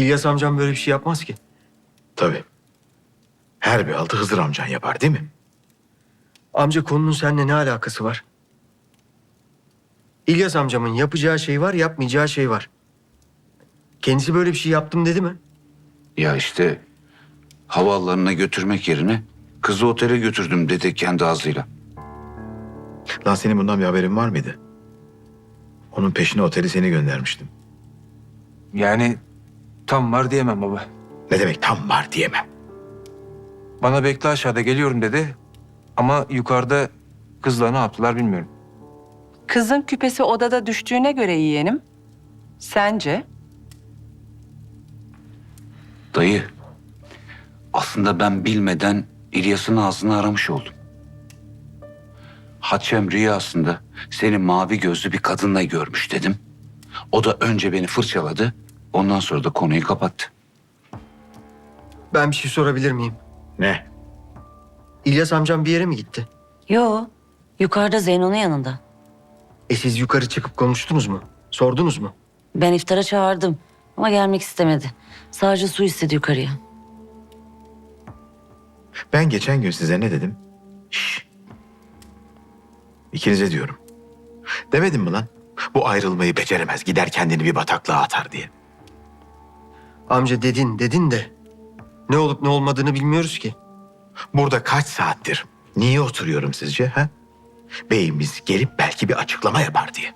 İlyas amcam böyle bir şey yapmaz ki. Tabii. Her bir altı Hızır amcan yapar değil mi? Amca konunun seninle ne alakası var? İlyas amcamın yapacağı şey var, yapmayacağı şey var. Kendisi böyle bir şey yaptım dedi mi? Ya işte havaalanına götürmek yerine kızı otele götürdüm dedi kendi ağzıyla. Lan senin bundan bir haberin var mıydı? Onun peşine oteli seni göndermiştim. Yani tam var diyemem baba. Ne demek tam var diyemem. Bana bekle aşağıda geliyorum dedi. Ama yukarıda kızla ne yaptılar bilmiyorum. Kızın küpesi odada düştüğüne göre yeğenim. Sence? Dayı aslında ben bilmeden İlyas'ın ağzını aramış oldum. Haçem rüyasında seni mavi gözlü bir kadınla görmüş dedim. O da önce beni fırçaladı. Ondan sonra da konuyu kapattı. Ben bir şey sorabilir miyim? Ne? İlyas amcam bir yere mi gitti? Yo, yukarıda Zeyno'nun yanında. E siz yukarı çıkıp konuştunuz mu? Sordunuz mu? Ben iftara çağırdım ama gelmek istemedi. Sadece su istedi yukarıya. Ben geçen gün size ne dedim? Şşş. İkinize diyorum. Demedim mi lan? Bu ayrılmayı beceremez. Gider kendini bir bataklığa atar diye. Amca dedin, dedin de ne olup ne olmadığını bilmiyoruz ki. Burada kaç saattir? Niye oturuyorum sizce? Ha? Beyimiz gelip belki bir açıklama yapar diye.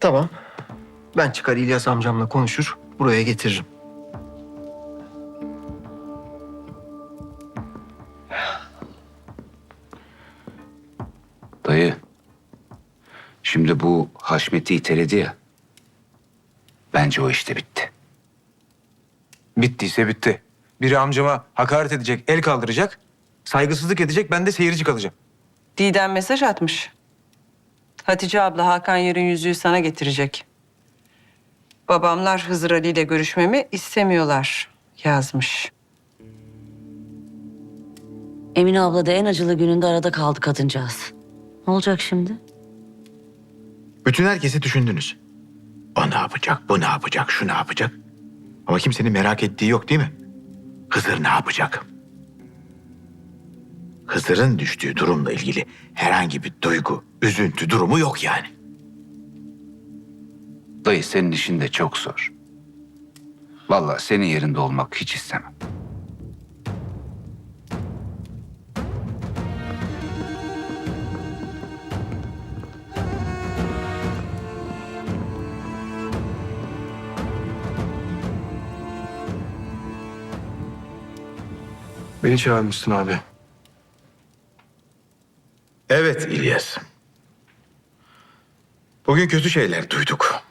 Tamam. Ben çıkar İlyas amcamla konuşur, buraya getiririm. Dayı şimdi bu Haşmet'i iteledi ya. Bence o işte bitti. Bittiyse bitti. Biri amcama hakaret edecek, el kaldıracak, saygısızlık edecek, ben de seyirci kalacağım. Didem mesaj atmış. Hatice abla Hakan yarın yüzüğü sana getirecek. Babamlar Hızır Ali ile görüşmemi istemiyorlar yazmış. Emine abla da en acılı gününde arada kaldı kadıncağız. Ne olacak şimdi? Bütün herkesi düşündünüz. O ne yapacak, bu ne yapacak, şu ne yapacak? Ama kimsenin merak ettiği yok değil mi? Hızır ne yapacak? Hızır'ın düştüğü durumla ilgili herhangi bir duygu, üzüntü durumu yok yani. Dayı senin işin de çok zor. Vallahi senin yerinde olmak hiç istemem. Beni çağırmışsın abi. Evet İlyas. Bugün kötü şeyler duyduk.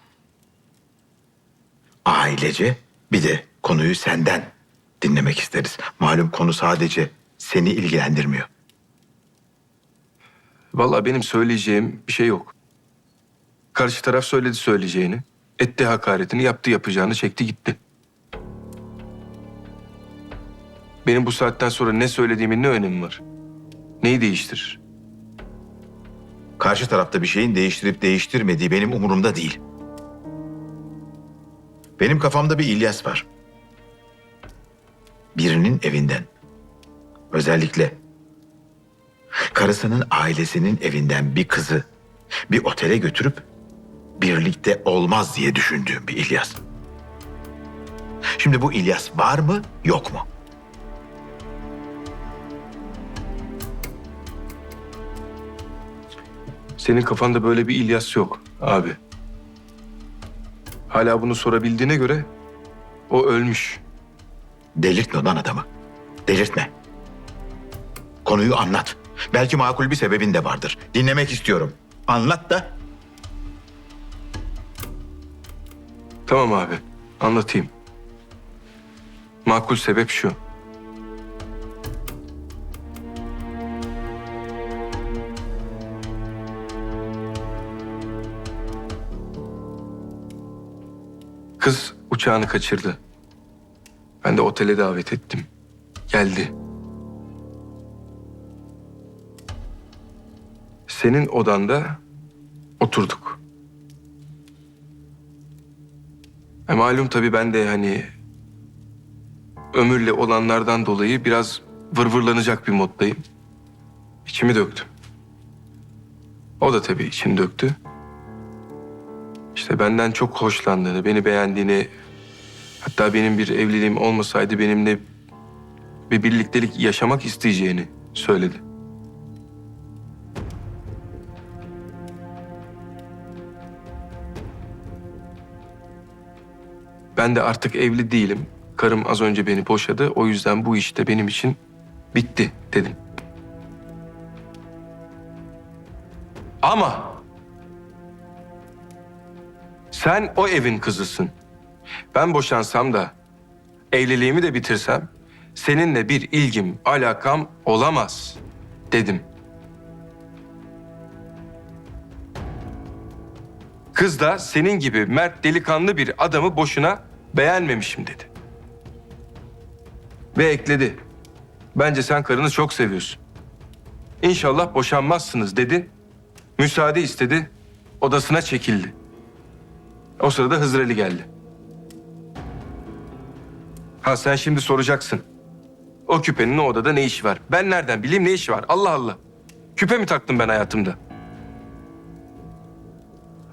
Ailece bir de konuyu senden dinlemek isteriz. Malum konu sadece seni ilgilendirmiyor. Vallahi benim söyleyeceğim bir şey yok. Karşı taraf söyledi söyleyeceğini. Etti hakaretini, yaptı yapacağını, çekti gitti. Benim bu saatten sonra ne söylediğimin ne önemi var? Neyi değiştirir? Karşı tarafta bir şeyin değiştirip değiştirmediği benim umurumda değil. Benim kafamda bir İlyas var. Birinin evinden. Özellikle karısının ailesinin evinden bir kızı bir otele götürüp birlikte olmaz diye düşündüğüm bir İlyas. Şimdi bu İlyas var mı, yok mu? Senin kafanda böyle bir İlyas yok abi. Hala bunu sorabildiğine göre o ölmüş. Delirtme lan adamı. Delirtme. Konuyu anlat. Belki makul bir sebebin de vardır. Dinlemek istiyorum. Anlat da Tamam abi, anlatayım. Makul sebep şu. Kız uçağını kaçırdı. Ben de otele davet ettim. Geldi. Senin odanda oturduk. E malum tabii ben de hani ömürle olanlardan dolayı biraz vırvırlanacak bir moddayım. İçimi döktüm. O da tabii içini döktü. İşte benden çok hoşlandığını, beni beğendiğini, hatta benim bir evliliğim olmasaydı benimle bir birliktelik yaşamak isteyeceğini söyledi. Ben de artık evli değilim. Karım az önce beni boşadı. O yüzden bu işte benim için bitti dedim. Ama sen o evin kızısın. Ben boşansam da evliliğimi de bitirsem seninle bir ilgim, alakam olamaz dedim. Kız da senin gibi mert delikanlı bir adamı boşuna beğenmemişim dedi. Ve ekledi. Bence sen karını çok seviyorsun. İnşallah boşanmazsınız dedi. Müsaade istedi. Odasına çekildi. O sırada Hızır Ali geldi. Ha sen şimdi soracaksın. O küpenin o odada ne işi var? Ben nereden bileyim ne işi var? Allah Allah. Küpe mi taktım ben hayatımda?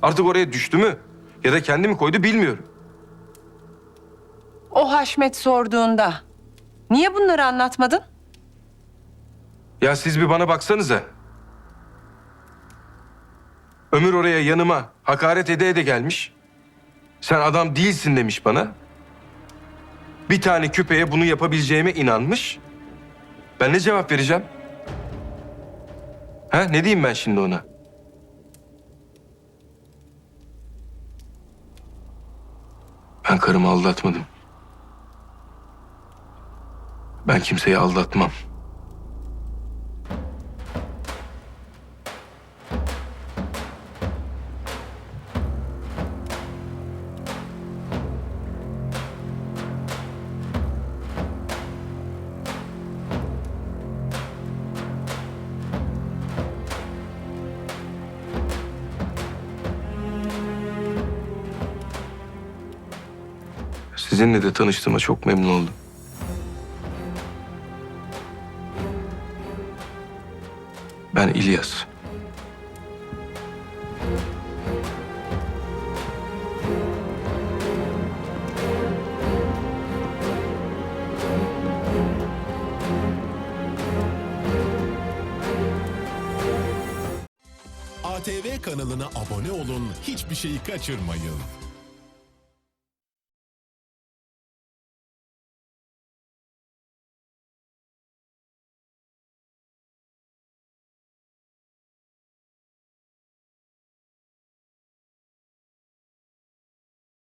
Artık oraya düştü mü? Ya da kendi mi koydu bilmiyorum. O Haşmet sorduğunda niye bunları anlatmadın? Ya siz bir bana baksanıza. Ömür oraya yanıma hakaret ede ede gelmiş. Sen adam değilsin demiş bana. Bir tane küpeye bunu yapabileceğime inanmış. Ben ne cevap vereceğim? Ha ne diyeyim ben şimdi ona? Ben karımı aldatmadım. Ben kimseyi aldatmam. Sizinle de tanıştığıma çok memnun oldum. Ben İlyas. ATV kanalına abone olun, hiçbir şeyi kaçırmayın.